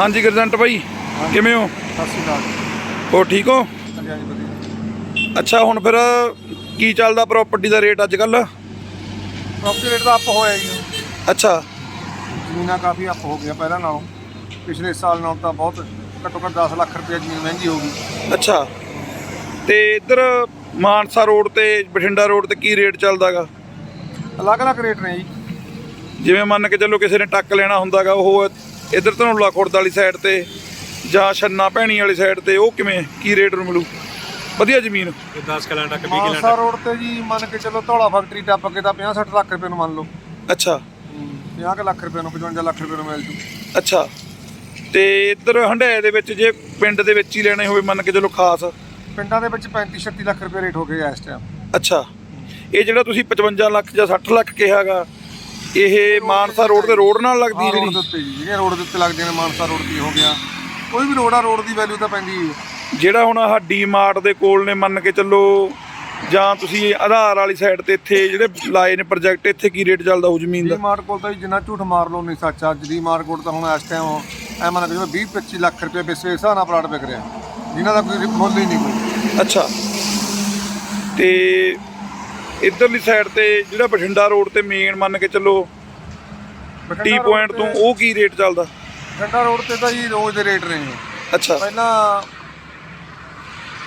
ਹਾਂਜੀ ਗਰਜੰਟ ਭਾਈ ਕਿਵੇਂ ਹੋ? ਸਤਿ ਸ਼੍ਰੀ ਅਕਾਲ ਹੋ ਠੀਕ ਹੋ? ਹਾਂਜੀ ਹਾਂਜੀ ਵਧੀਆ। ਅੱਛਾ ਹੁਣ ਫਿਰ ਕੀ ਚੱਲਦਾ ਪ੍ਰਾਪਰਟੀ ਦਾ ਰੇਟ ਅੱਜ ਕੱਲ ਪ੍ਰੋਪਰਟੀ ਰੇਟ ਦਾ ਅਪ ਹੋਇਆ ਜੀ। ਅੱਛਾ। ਜ਼ਮੀਨਾਂ ਕਾਫੀ ਅਪ ਹੋ ਗਿਆ ਪਹਿਲਾਂ ਨਾਲੋਂ। ਪਿਛਲੇ ਸਾਲ ਨਾਲੋਂ ਤਾਂ ਬਹੁਤ ਘੱਟੋ ਘੱਟ 10 ਲੱਖ ਰੁਪਏ ਜ਼ਮੀਨ ਮਹਿੰਗੀ ਹੋ ਗਈ। ਅੱਛਾ। ਤੇ ਇੱਧਰ ਮਾਨਸਾ ਰੋਡ ਤੇ ਬਠਿੰਡਾ ਰੋਡ ਤੇ ਕੀ ਰੇਟ ਚੱਲਦਾਗਾ? ਅਲੱਗ-ਅਲੱਗ ਰੇਟ ਨੇ ਜੀ। ਜਿਵੇਂ ਮੰਨ ਕੇ ਚੱਲੋ ਕਿਸੇ ਨੇ ਟੱਕ ਲੈਣਾ ਹੁੰਦਾਗਾ ਉਹ ਇੱਧਰ ਧਨੌਲਾ ਖੁਰਦ ਵਾਲੀ ਸਾਈਡ ਤੇ ਜਾਂ ਛੰਨਾ ਭੈਣੀ ਵਾਲੀ ਸਾਈਡ ਤੇ ਉਹ ਕਿਵੇਂ ਕੀ ਰੇਟ ਨੂੰ ਮਿਲੂ? ਵਧੀਆ ਜ਼ਮੀਨ। ਇਹ 10 ਕਿਲਾਂ ਤੱਕ 20 ਕਿਲਾਂ ਮਾਨਸਾ ਤੱਕ ਰੋਡ ਤੇ ਜੀ ਮੰਨ ਕੇ ਚੱਲੋ ਧੌਲਾ ਫੈਕਟਰੀ ਟੱਪ ਕੇ ਤਾਂ 50-60 ਲੱਖ ਰੁਪਏ ਨੂੰ ਮੰਨ ਲਓ। ਅੱਛਾ। 50 ਕੁ ਲੱਖ ਰੁਪਏ ਨੂੰ 55 ਲੱਖ ਰੁਪਏ ਨੂੰ ਮਿਲ ਜੂ। ਅੱਛਾ। ਤੇ ਇੱਧਰ ਹੰਡਾਏ ਦੇ ਵਿੱਚ ਜੇ ਪਿੰਡ ਦੇ ਵਿੱਚ ਹੀ ਲੈਣੇ ਹੋਵੇ ਮੰਨ ਕੇ ਚੱਲੋ ਖਾਸ। ਪਿੰਡਾਂ ਦੇ ਵਿੱਚ 35-36 ਲੱਖ ਰੁਪਏ ਰੇਟ ਹੋ ਗਏ ਇਸ ਟਾਈਮ ਅੱਛਾ। ਇਹ ਜਿਹੜਾ ਤੁਸੀਂ 55 ਲੱਖ ਜਾਂ 60 ਲੱਖ ਕਿਹਾਗਾ ਇਹ ਮਾਨਸਾ ਰੋਡ ਦੇ ਰੋਡ ਨਾਲ ਲੱਗਦੀ ਹੈ ਰੋਡ ਦੇ ਜਿਹੜੀ ਉੱਤੇ ਜੀ ਰੋਡ ਦੇ ਉੱਤੇ ਲੱਗਦੇ ਨੇ ਮਾਨਸਾ ਰੋਡ ਦੀ ਹੋ ਗਿਆ। ਕੋਈ ਵੀ ਰੋਡ ਆ ਰੋਡ ਦੀ ਵੈਲਿਊ ਤਾਂ ਪੈਂਦੀ ਹੀ ਹੈ। ਜਿਹੜਾ ਹੁਣ ਆਹ ਡੀ ਮਾਰਟ ਦੇ ਕੋਲ ਨੇ ਮੰਨ ਕੇ ਚੱਲੋ ਜਾਂ ਤੁਸੀਂ ਆਧਾਰ ਵਾਲੀ ਸਾਈਡ ਤੇ ਇੱਥੇ ਜਿਹੜੇ ਲਾਏ ਨੇ ਪ੍ਰੋਜੈਕਟ ਇੱਥੇ ਕੀ ਰੇਟ ਚੱਲਦਾ ਹੋ ਜ਼ਮੀਨ ਦਾ? ਮਾਰਟ ਕੋਲ ਤਾਂ ਜੀ ਜਿੰਨਾ ਝੂਠ ਮਾਰ ਲਓ ਨਹੀਂ ਸੱਚ ਆ। ਡੀ ਮਾਰਟ ਕੋਲ ਤਾਂ ਹੁਣ ਇਸ ਟਾਈਮ ਐ ਮੰਨ ਕੇ 20 25 ਲੱਖ ਰੁਪਏ ਬਿਸਵੇ ਹਿਸਾਬ ਨਾਲ ਪਲਾਟ ਵਿਕ ਰਿਹਾ। ਜਿਨ੍ਹਾਂ ਦਾ ਕੋਈ ਮੁੱਲ ਹੀ ਨਹੀਂ ਕੋਈ। ਅੱਛਾ। ਤੇ ਇਧਰਲੀ ਸਾਈਡ ਤੇ ਜਿਹੜਾ ਬਠਿੰਡਾ ਰੋਡ ਤੇ ਮੇਨ ਮੰਨ ਕੇ ਚੱਲੋ ਟੀ ਪੁਆਇੰਟ ਤੇ- ਉਹ ਕੀ ਰੇਟ ਚੱਲਦਾ? ਬਠਿੰਡਾ ਰੋਡ ਤੇ ਤਾਂ ਜੀ ਰੋਜ਼ ਦੇ ਰੇਟ ਨੇ। ਅੱਛਾ। ਪਹਿਲਾਂ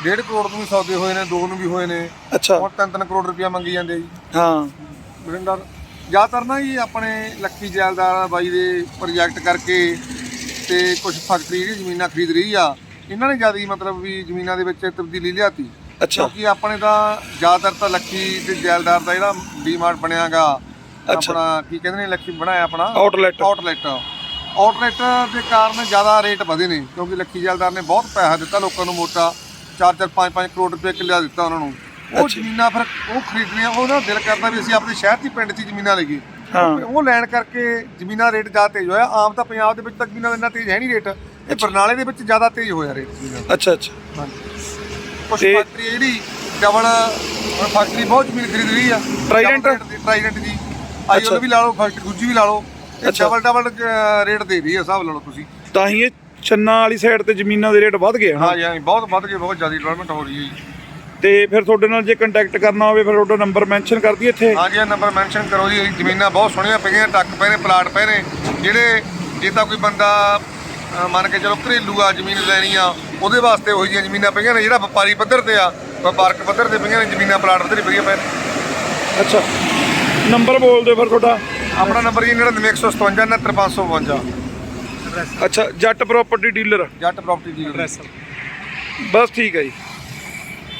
1.5 ਕਰੋੜ ਨੂੰ ਵੀ ਸੌਦੇ ਹੋਏ ਨੇ 2 ਨੂੰ ਵੀ ਹੋਏ ਨੇ। ਅੱਛਾ। ਹੁਣ 3-3 ਕਰੋੜ ਰੁਪਇਆ ਮੰਗੀ ਜਾਂਦੇ ਜੀ। ਹਾਂ। ਬਠਿੰਡਾ ਜ਼ਿਆਦਾਤਰ ਨਾ ਜੀ ਆਪਣੇ ਲੱਕੀ ਜੈਲਦਾਰ ਬਾਈ ਦੇ ਪ੍ਰੋਜੈਕਟ ਕਰਕੇ ਤੇ ਕੁਝ ਫੈਕਟਰੀ ਜਿਹੜੀ ਜ਼ਮੀਨਾਂ ਖਰੀਦ ਰਹੀ ਆ ਇਹਨਾਂ ਨੇ ਜ਼ਿਆਦਾ ਮਤਲਬ ਵੀ ਜ਼ਮੀਨਾਂ ਦੇ ਵਿੱਚ ਤਬਦੀਲੀ ਲਿਆਤੀ। ਅੱਛਾ। ਕਿਉਂਕਿ ਆਪਣੇ ਤਾਂ ਜ਼ਿਆਦਾਤਰ ਤਾਂ ਲੱਕੀ ਤੇ ਜੈਲਦਾਰ ਦਾ ਜਿਹੜਾ ਡੀਮਾਰਟ ਬਣਿਆਗਾ। ਆਪਣਾ ਕੀ ਕਹਿੰਦੇ ਨੇ ਲੱਕੀ ਬਣਾਇਆ ਆਪਣਾ? ਆਊਟਲੈਟ। ਆਊਟਲੈਟ। ਆਊਟਲੈਟ ਦੇ ਕਾਰਨ ਜ਼ਿਆਦਾ ਰੇਟ ਵਧੇ ਨੇ ਕਿਉਂਕਿ ਲੱਕੀ ਜੈਲਦਾਰ ਨੇ ਬਹੁਤ ਪੈਸਾ ਦਿੱਤਾ ਲੋਕਾਂ ਨੂੰ ਮੋਟਾ 4-4 5-5 ਕਰੋੜ ਰੁਪਏ ਕਿੱਲਾ ਦਿੱਤਾ ਉਹਨਾਂ ਨੂੰ। ਉਹ। ਜ਼ਮੀਨਾਂ ਫਿਰ ਉਹ ਖਰੀਦਣੀਆਂ ਉਹਦਾ ਦਿਲ ਕਰਦਾ ਵੀ ਅਸੀਂ ਆਪਣੇ ਸ਼ਹਿਰ ਹੀ ਪਿੰਡ 'ਚ ਜ਼ਮੀਨਾਂ ਲਈਏ। ਉਹ ਲੈਣ ਕਰਕੇ ਜ਼ਮੀਨਾਂ ਦਾ ਰੇਟ ਜ਼ਿਆਦਾ ਤੇਜ਼ ਹੋਇਆ। ਆਮ ਤਾਂ ਪੰਜਾਬ ਦੇ ਵਿੱਚ ਤਾਂ ਜ਼ਮੀਨਾਂ ਦਾ ਇੰਨਾ ਤੇਜ਼ ਹੈ ਨਹੀਂ ਰੇਟ। ਇਹ ਬਰਨਾਲੇ ਦੇ ਵਿੱਚ ਜ਼ਿਆਦਾ ਤੇਜ਼ ਹੋਇਆ ਰੇਟ ਦਾ। ਅੱਛਾ ਅੱਛਾ। ਹਾਂਜੀ। ਕੁਝ ਤੇ- ਫੈਕਟਰੀ ਜਿਹੜੀ ਡਬਲ ਫੈਕਟਰੀ ਬਹੁਤ ਜ਼ਮੀਨ ਖਰੀਦ ਰਹੀ ਆ। Trident? ਟ੍ਰਾਈਡੈਂਟ ਦੀ ਆਈ ਅੱਛਾ। ਵੀ ਲਾ ਲਓ ਫੈਕਟਰੀ ਦੂਜੀ ਵੀ ਲਾ ਲਓ। ਅੱਛਾ। ਡਬਲ ਡਬਲ ਰੇਟ ਦੇ ਰਹੀ ਆ ਹਿਸਾਬ ਲਾ ਲਓ ਤੁਸੀਂ। ਤਾਂ ਹੀ ਇਹ ਛੰਨਾ ਵਾਲੀ ਸਾਈਡ ਤੇ ਜ਼ਮੀਨਾਂ ਦੇ ਰੇਟ ਵੱਧ ਗਏ ਹਾਂ। ਜੀ ਹਾਂ ਜੀ, ਬਹੁਤ ਵੱਧ ਕੇ ਬਹੁਤ ਜ਼ਿਆਦਾ ਡਿਵੈਲਪਮੈਂਟ ਹੋ ਰਹੀ ਹੈ ਜੀ। ਤੇ ਫਿਰ ਤੁਹਾਡੇ ਨਾਲ ਜੇ ਕੰਟੈਕਟ ਕਰਨਾ ਹੋਵੇ ਫਿਰ ਤੁਹਾਡਾ ਨੰਬਰ ਮੈਂਸ਼ਨ ਕਰ ਦਈਏ ਇੱਥੇ। ਹਾਂ ਜੀ ਇਹ ਨੰਬਰ ਮੈਂਸ਼ਨ ਕਰੋ ਜੀ ਜ਼ਮੀਨਾਂ ਬਹੁਤ ਸੋਹਣੀਆਂ ਪਈਆਂ ਟੱਕ ਪਏ ਨੇ ਪਲਾਟ ਪਏ ਨੇ। ਜਿਹੜੇ ਜੇ ਤਾਂ ਕੋਈ ਬੰਦਾ ਅ, ਮੰਨ ਕੇ ਚਲੋ ਘਰੇਲੂ ਆ ਜ਼ਮੀਨ ਲੈਣੀ ਆ ਉਹਦੇ ਵਾਸਤੇ ਉਹੀ ਜਿਹੀਆਂ ਜ਼ਮੀਨਾਂ ਪਈਆਂ ਨੇ ਜਿਹੜਾ ਵਪਾਰੀ ਪੱਧਰ ਤੇ ਆ ਵਪਾਰਕ ਪੱਧਰ ਤੇ ਪਈਆਂ ਨੇ ਜ਼ਮੀਨਾਂ ਪਲਾਟ ਬਥੇਰੇ ਵਧੀਆ ਪਏ ਨੇ। ਅੱਛਾ। ਨੰਬਰ ਬੋਲ ਦਿਓ ਫਿਰ ਤੁਹਾਡਾ। ਆਪਣਾ ਨੰਬਰ ਜੀ 99157 99552 ਅੱਛਾ Jatt property dealer Jatt property dealer ਬਸ ਠੀਕ ਹੈ ਜੀ।